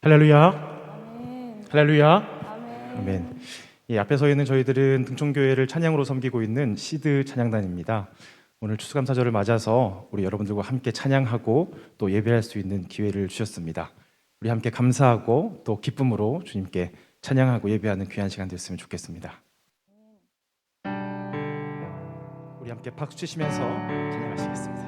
할렐루야. 할렐루야. 아멘. 이 앞에 서 있는 저희들은 등촌교회를 찬양으로 섬기고 있는 시드 찬양단입니다. 오늘 추수감사절을 맞아서 우리 여러분들과 함께 찬양하고 또 예배할 수 있는 기회를 주셨습니다. 우리 함께 감사하고 또 기쁨으로 주님께 찬양하고 예배하는 귀한 시간 되었으면 좋겠습니다. 우리 함께 박수 치시면서 찬양하시겠습니다.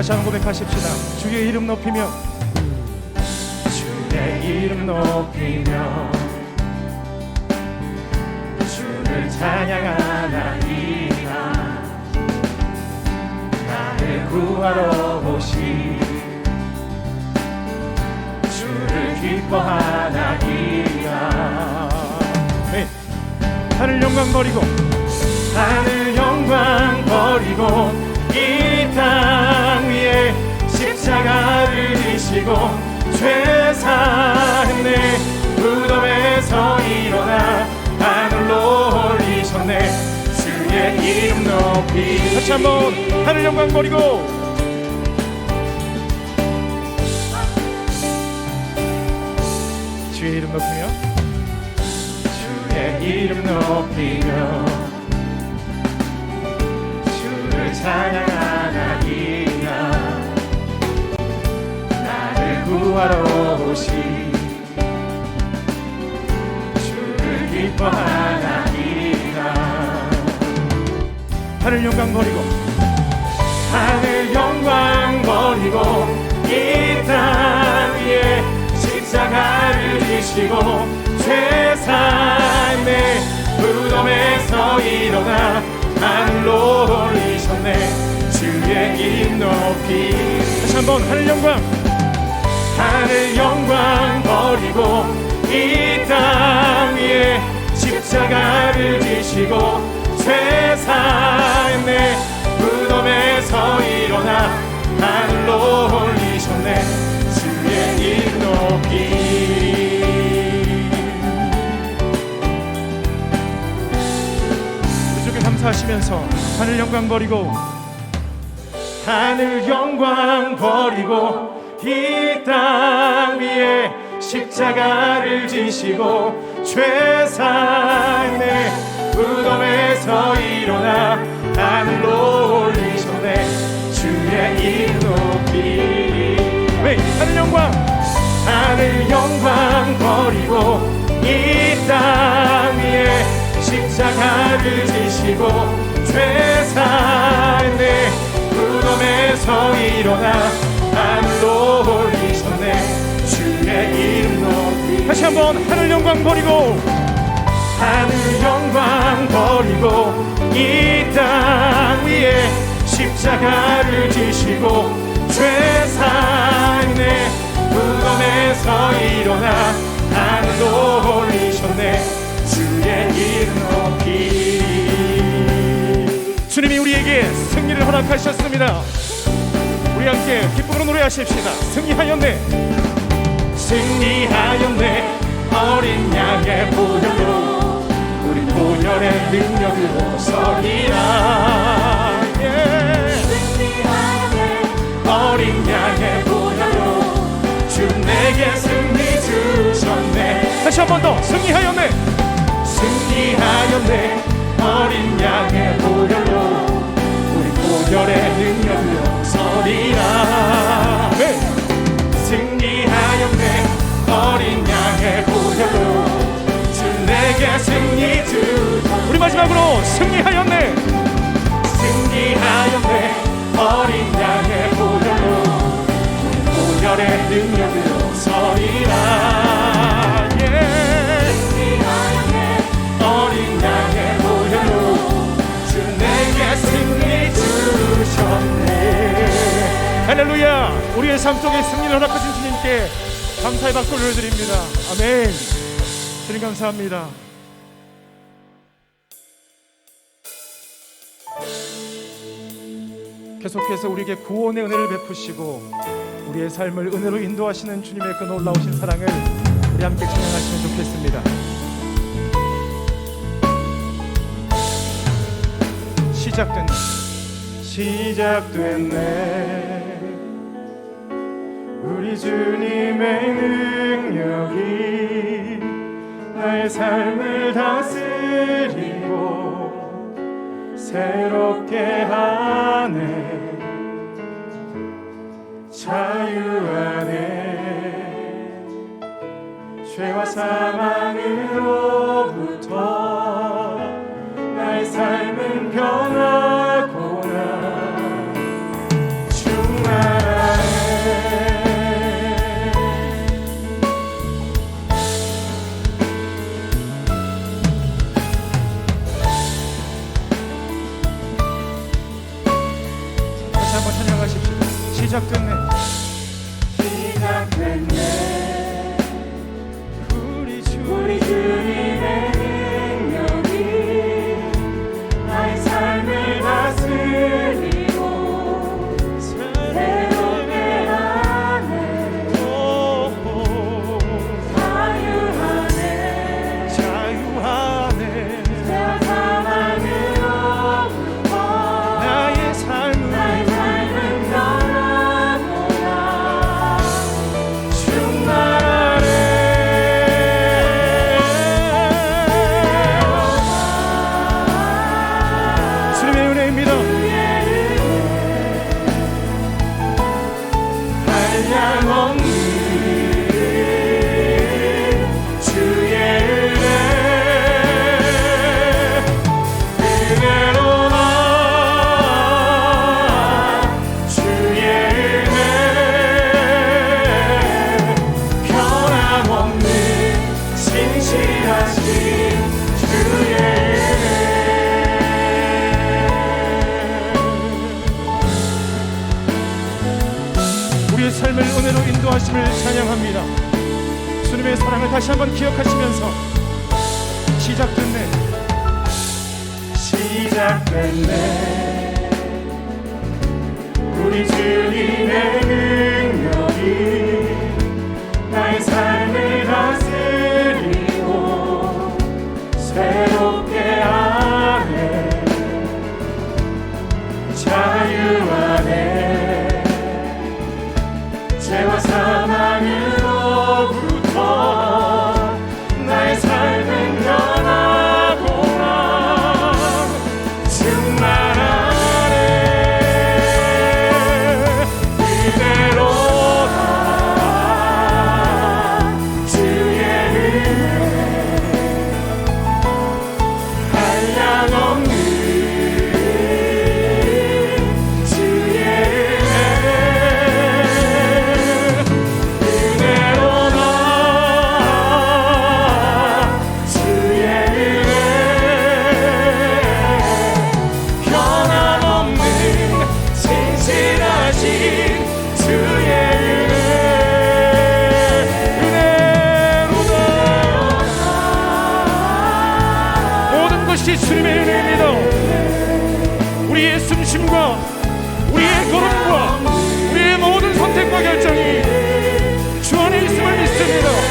다시 한번 고백하십시다. 주의 이름 높이며. 주의 이름 높이며. 주를 찬양하나이다 나를 구하러 오신 주를 기뻐하나이다 네. 하늘 영광 버리고 하늘 영광 버리고 이땅 위에 십자가를 지시고 죄사했네 무덤에서 일어나 하늘로 올리셨네. 주의 이름 높이 다시 한번 하늘 영광 버리고. 주의 이름 높이며. 주의 이름 높이며. 주를 찬양하 구하러 오신 주를 기뻐하나이다 하늘 영광 버리고 하늘 영광 버리고 이 땅 위에 십자가를 지시고 죄사했네 무덤에서 일어나 하늘로 올리셨네. 주의 이름 높이 다시 한번 하늘 영광 하늘 영광 버리고 이 땅 위에 십자가를 지시고 죄사했네 무덤에서 일어나 하늘로 올리셨네. 주의 이름 높이. 주께 감사하시면서 하늘 영광 버리고 하늘 영광 버리고 이 땅 위에 십자가를 지시고 죄사했네 무덤에서 일어나 하늘로 올리셨네 주의 이름 높이. 왜 하늘 영광. 하늘 영광 버리고 이 땅 위에 십자가를 지시고 죄사했네 무덤에서 일어나 한번 하늘 영광 버리고 하늘 영광 버리고 이 땅 위에 십자가를 지시고 죄사했네 무덤에서 일어나 하늘로 올리셨네. 주의 이름 높이 주님이 우리에게 승리를 허락하셨습니다. 우리 함께 기쁨으로 노래하십시다. 승리하였네. 승리하였네 어린 양의 보혈로 우리 보혈의 능력으로 서리라. 예. 어린 양의 보혈로 주 내게 승리 주셨네. 다시 한 번 더 승리하였네. 승리하였네. 어린 양의 보혈로 우리 보혈의 능력으로 서리라. 네. 승리하였네 나의 보혈로 주 내게 승리 주다 우리 마지막으로 승리하였네. 승리하였네. 어린 양의 보혈로 보혈의 능력으로 서리라. 예. 할렐루야. 우리의 삶 속에 승리를 허락하신 주님께 감사의 박수 올려드립니다. 아멘. 주님 감사합니다. 계속해서 우리에게 구원의 은혜를 베푸시고 우리의 삶을 은혜로 인도하시는 주님의 그 놀라우신 사랑을 우리 함께 찬양하시면 좋겠습니다. 시작됐네 시작됐네 우리 주님의 능력이 나의 삶을 다스리고 새롭게 하네. 자유하네 죄와 사망으로부터 나의 삶은 변하 시작됐네 시작됐네. 우리 주님의 능 은혜로다 모든 것이 주님의 은혜입니다. 우리의 숨심과 우리의 걸음과 우리의 모든 선택과 결정이 주 안에 있음을 믿습니다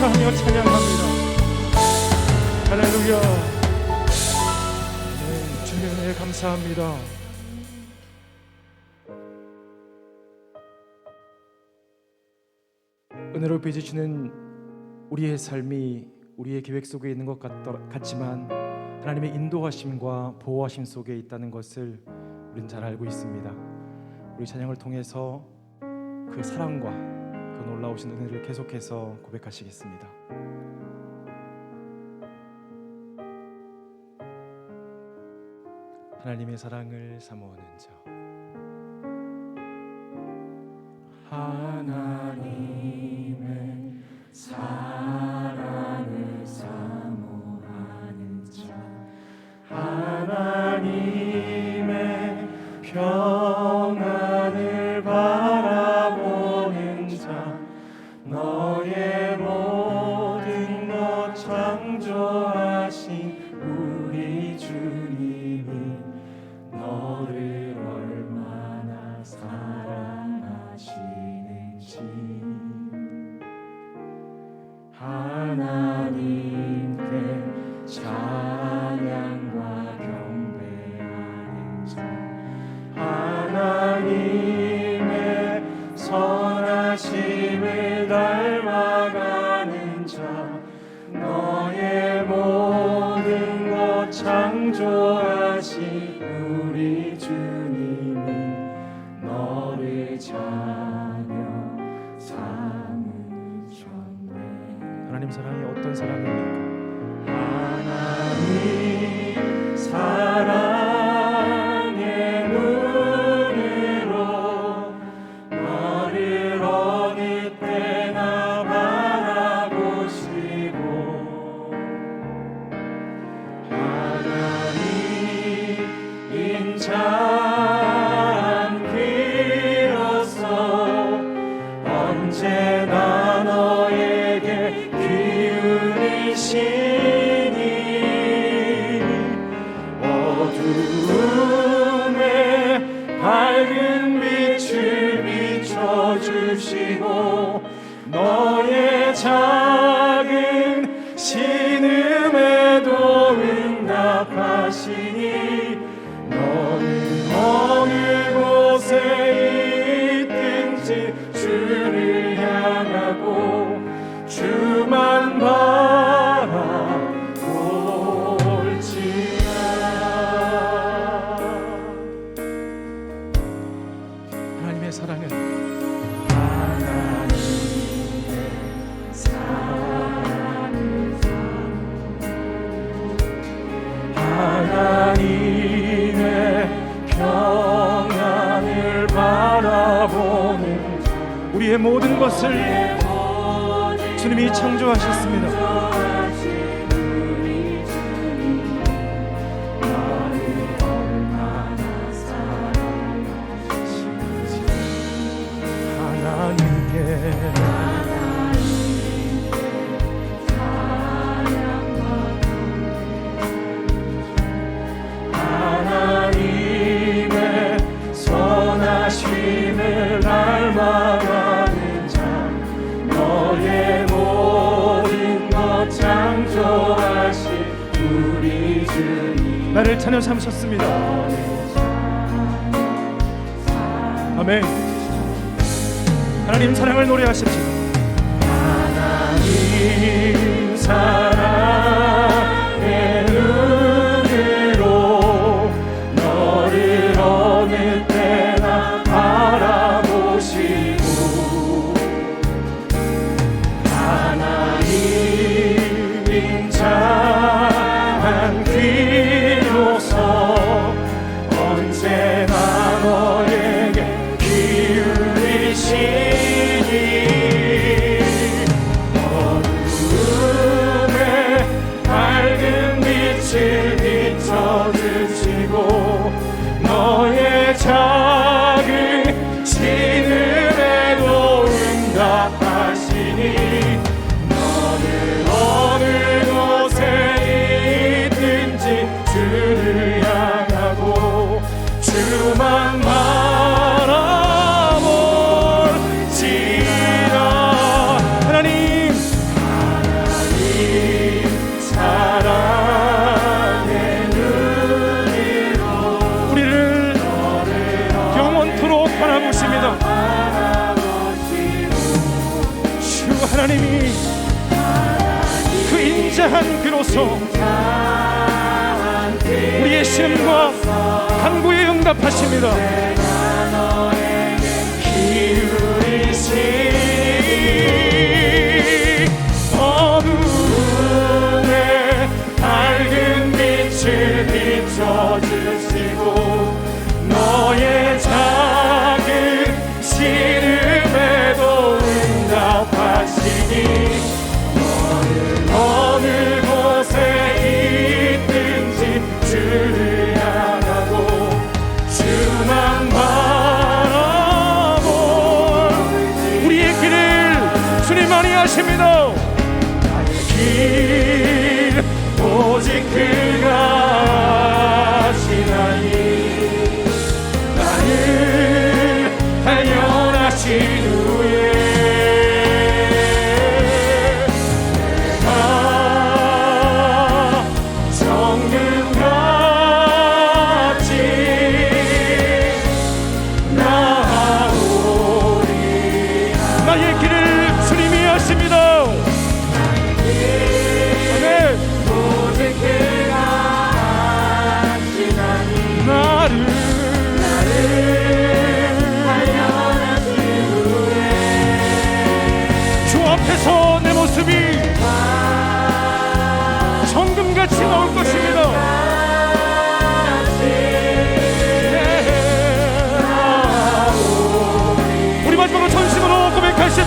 감사하며 찬양합니다. 할렐루야. 네, 주님의 은혜에 감사합니다. 은혜로 빚으시는 우리의 삶이 우리의 계획 속에 있는 것 같지만 하나님의 인도하심과 보호하심 속에 있다는 것을 우리는 잘 알고 있습니다. 우리 찬양을 통해서 그 사랑과 그 놀라우신 은혜를 계속해서 고백하시겠습니다. 하나님의 사랑을 사모하는 자 하나님의 사랑 하나님 사랑이 어떤 사랑입니까? 하나님 사랑 어두움에 밝은 빛을 비춰주시고 너의 작은 신음에도 응답하시니 것을 주님이 창조하셨습니다. 찬양 삼으셨습니다. 아멘. 하나님 사랑을 노래하십시오. 하나님 사랑 응답하십니다. 주님만이 하십니다. 길 오직 그가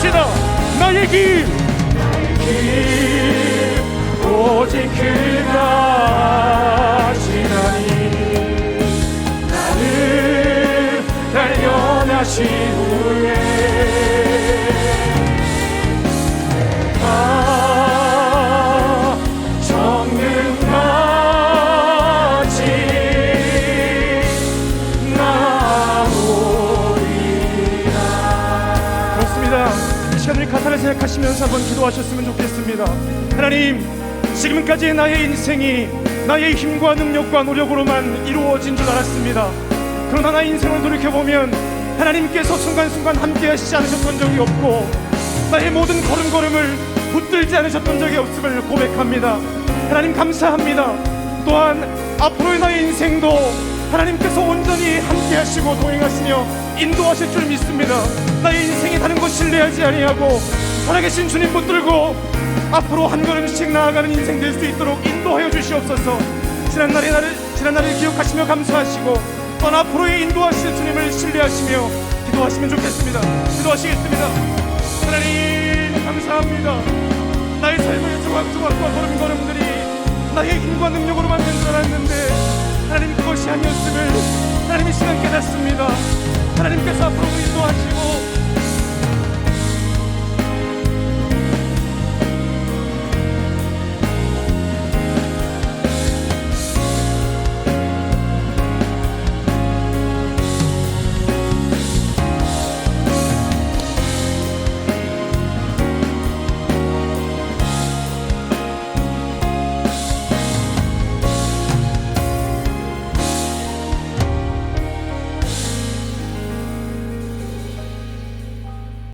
고백하십시다. 나의 길, 길 오직 그가 하시나니 나를 단련하신 후에 하시면서 한번 기도하셨으면 좋겠습니다 하나님 지금까지 나의 인생이 나의 힘과 능력과 노력으로만 이루어진 줄 알았습니다 그러나 나의 인생을 돌이켜보면 하나님께서 순간순간 함께 하시지 않으셨던 적이 없고 나의 모든 걸음걸음을 붙들지 않으셨던 적이 없음을 고백합니다. 하나님 감사합니다. 또한 앞으로의 나의 인생도 하나님께서 온전히 함께 하시고 동행하시며 인도하실 줄 믿습니다. 나의 인생이 다른 것 신뢰하지 아니하고 살아계신 주님 붙들고 앞으로 한 걸음씩 나아가는 인생 될 수 있도록 인도하여 주시옵소서. 지난 날의 나를 지난 날을 기억하시며 감사하시고 또한 앞으로의 인도하실 주님을 신뢰하시며 기도하시면 좋겠습니다. 기도하시겠습니다. 하나님 감사합니다. 나의 삶의 조각조각과 걸음걸음들이 나의 힘과 능력으로만 된줄 알았는데 하나님 그것이 아니었음을 하나님 이 시간 깨닫습니다. 하나님께서 앞으로도 인도하시고